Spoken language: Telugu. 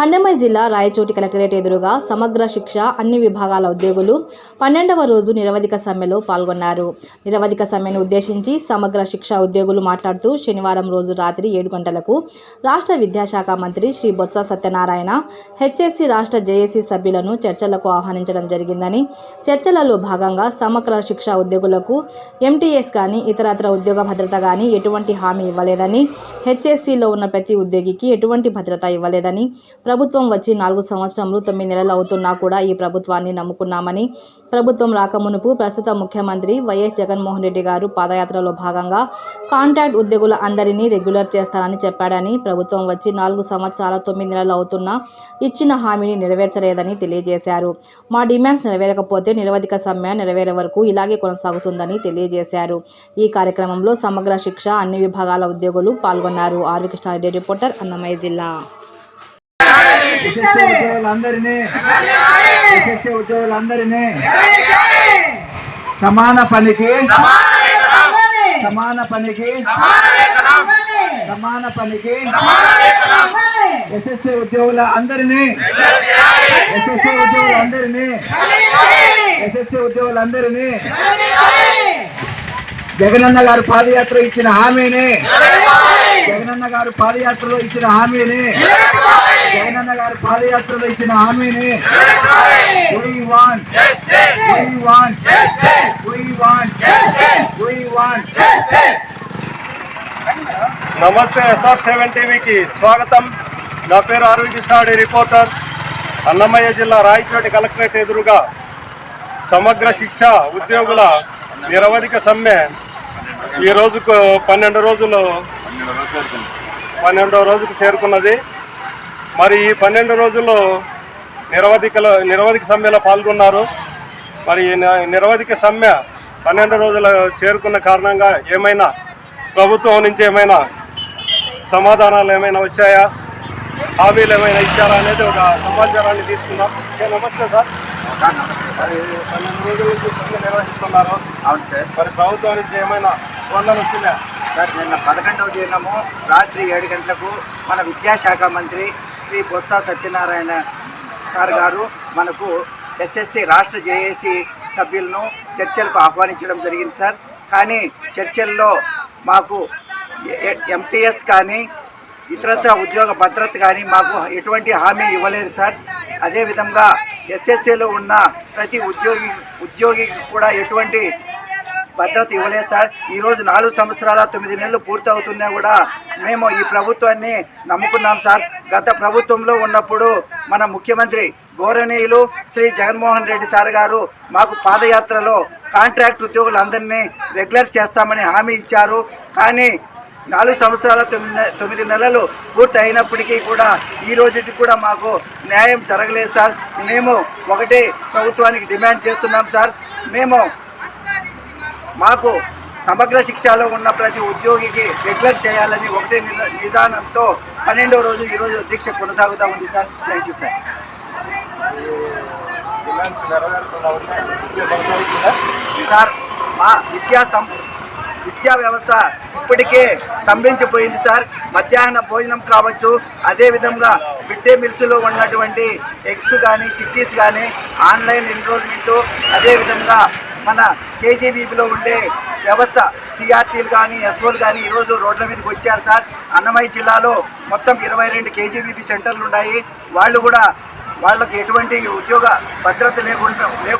అన్నమయ్య జిల్లా రాయచోటి కలెక్టరేట్ ఎదురుగా సమగ్ర శిక్ష అన్ని విభాగాల ఉద్యోగులు పన్నెండవ రోజు నిరవధిక సమ్మెలో పాల్గొన్నారు. నిరవధిక సమ్మెను ఉద్దేశించి సమగ్ర శిక్ష ఉద్యోగులు మాట్లాడుతూ శనివారం రోజు రాత్రి ఏడు గంటలకు రాష్ట్ర విద్యాశాఖ మంత్రి శ్రీ బొత్స సత్యనారాయణ హెచ్ఎస్సి రాష్ట్ర జేఏసీ సభ్యులను చర్చలకు ఆహ్వానించడం జరిగిందని చర్చలలో భాగంగా సమగ్ర శిక్ష ఉద్యోగులకు ఎంటీఎస్ కానీ ఇతరత్ర ఉద్యోగ భద్రత కానీ ఎటువంటి హామీ ఇవ్వలేదని హెచ్ఎస్సిలో ఉన్న ప్రతి ఉద్యోగికి ఎటువంటి భద్రత ఇవ్వలేదని ప్రభుత్వం వచ్చి నాలుగు సంవత్సరంలో తొమ్మిది నెలలు అవుతున్నా కూడా ఈ ప్రభుత్వాన్ని నమ్ముకున్నామని ప్రభుత్వం రాకమునుపు ప్రస్తుత ముఖ్యమంత్రి వైఎస్ జగన్మోహన్ రెడ్డి గారు పాదయాత్రలో భాగంగా కాంట్రాక్ట్ ఉద్యోగుల అందరినీ రెగ్యులర్ చేస్తానని చెప్పాడని ప్రభుత్వం వచ్చి నాలుగు సంవత్సరాల తొమ్మిది నెలలు అవుతున్నా ఇచ్చిన హామీని నెరవేర్చలేదని తెలియజేశారు. మా డిమాండ్స్ నెరవేరకపోతే నిరవధిక సమ్మె నెరవేరే వరకు ఇలాగే కొనసాగుతుందని తెలియజేశారు. ఈ కార్యక్రమంలో సమగ్ర శిక్ష అన్ని విభాగాల ఉద్యోగులు పాల్గొన్నారు. ఆర్వి కృష్ణారెడ్డి రిపోర్టర్ అన్నమయ్య జిల్లా. ఎస్ఎస్సీ ఉద్యోగులందరినీ ఎస్ఎస్సీ ఉద్యోగులందరినీ సమాన పనికి సమాన పనికి సమాన పనికి ఎస్ఎస్సీ ఉద్యోగుల అందరినీ ఎస్ఎస్సీ ఉద్యోగులందరినీ ఎస్ఎస్సీ ఉద్యోగులందరినీ జగనన్న గారు పాదయాత్ర ఇచ్చిన హామీని జగనన్న గారు పాదయాత్రలో ఇచ్చిన హామీని జగనన్న గారు పాదయాత్రలో ఇచ్చిన హామీని we want. We want. We want. We want. నమస్తే ఎస్ఆర్ సెవెన్ టీవీకి స్వాగతం. నా పేరు అరవింద్ కృష్ణాడి రిపోర్టర్. అన్నమయ్య జిల్లా రాయచోటి కలెక్టరేట్ ఎదురుగా సమగ్ర శిక్ష ఉద్యోగుల నిరవధిక సమ్మె. ఈ రోజుకు పన్నెండు రోజులు పన్నెండో రోజుకు చేరుకున్నది. మరి ఈ పన్నెండు రోజుల్లో నిరవధికలో నిరవధిక సమ్మెలో పాల్గొన్నారు. మరి నిరవధిక సమ్మె పన్నెండు రోజులు చేరుకున్న కారణంగా ఏమైనా ప్రభుత్వం నుంచి ఏమైనా సమాధానాలు ఏమైనా వచ్చాయా? హామీలు ఏమైనా ఇచ్చారా అనేది ఒక సమాచారాన్ని తీసుకుందాం. నమస్తే సార్. మరి పన్నెండు రోజుల నుంచి సమ్మె నిర్వహిస్తున్నారు. అవును సార్. మరి ప్రభుత్వం నుంచి ఏమైనా స్పందన వచ్చిందా సార్ నిన్న పదకొండవ దినము రాత్రి ఏడు గంటలకు మన విద్యాశాఖ మంత్రి శ్రీ బొత్స సత్యనారాయణ సార్ గారు మనకు ఎస్ఎస్సి రాష్ట్ర జేఏసీ సభ్యులను చర్చలకు ఆహ్వానించడం జరిగింది సార్. కానీ చర్చల్లో మాకు ఎంటీఎస్ కానీ ఇతరత్ర ఉద్యోగ భద్రత కానీ మాకు ఎటువంటి హామీ ఇవ్వలేదు సార్. అదేవిధంగా ఎస్ఎస్సీలో ఉన్న ప్రతి ఉద్యోగి ఉద్యోగికి కూడా ఎటువంటి భద్రత ఇవ్వలేదు సార్. ఈరోజు నాలుగు సంవత్సరాల తొమ్మిది నెలలు పూర్తవుతున్నా కూడా మేము ఈ ప్రభుత్వాన్ని నమ్ముకున్నాం సార్. గత ప్రభుత్వంలో ఉన్నప్పుడు మన ముఖ్యమంత్రి గౌరవనీయులు శ్రీ జగన్మోహన్ రెడ్డి సార్ గారు మాకు పాదయాత్రలో కాంట్రాక్ట్ ఉద్యోగులందరినీ రెగ్యులర్ చేస్తామని హామీ ఇచ్చారు. కానీ నాలుగు సంవత్సరాల తొమ్మిది తొమ్మిది నెలలు పూర్తి అయినప్పటికీ కూడా ఈ రోజుకి కూడా మాకు న్యాయం జరగలేదు సార్. మేము ఒకటి ప్రభుత్వానికి డిమాండ్ చేస్తున్నాం సార్. మేము మాకు సమగ్ర శిక్షలో ఉన్న ప్రతి ఉద్యోగికి రెగ్యులర్ చేయాలని ఒకటే నిధానంతో నిదానంతో పన్నెండో రోజు ఈరోజు దీక్ష కొనసాగుతూ ఉంది sir. Thank you sir sir మా విద్యా సం విద్యా వ్యవస్థ ఇప్పటికే స్తంభించిపోయింది సార్. మధ్యాహ్న భోజనం కావచ్చు అదేవిధంగా మిడ్ డే మీల్స్లో ఉన్నటువంటి ఎగ్స్ కానీ చిక్కీస్ కానీ ఆన్లైన్ ఎన్రోల్మెంటు అదేవిధంగా మన కేజీబీపీలో ఉండే వ్యవస్థ సిఆర్టీలు కానీ ఎస్ఓలు కానీ ఈరోజు రోడ్ల మీదకి వచ్చారు సార్. అన్నమయ్య జిల్లాలో మొత్తం ఇరవై రెండు కేజీబీపీ సెంటర్లు ఉన్నాయి. వాళ్ళు కూడా వాళ్ళకి ఎటువంటి ఉద్యోగ భద్రత లేకుండా లేకుండా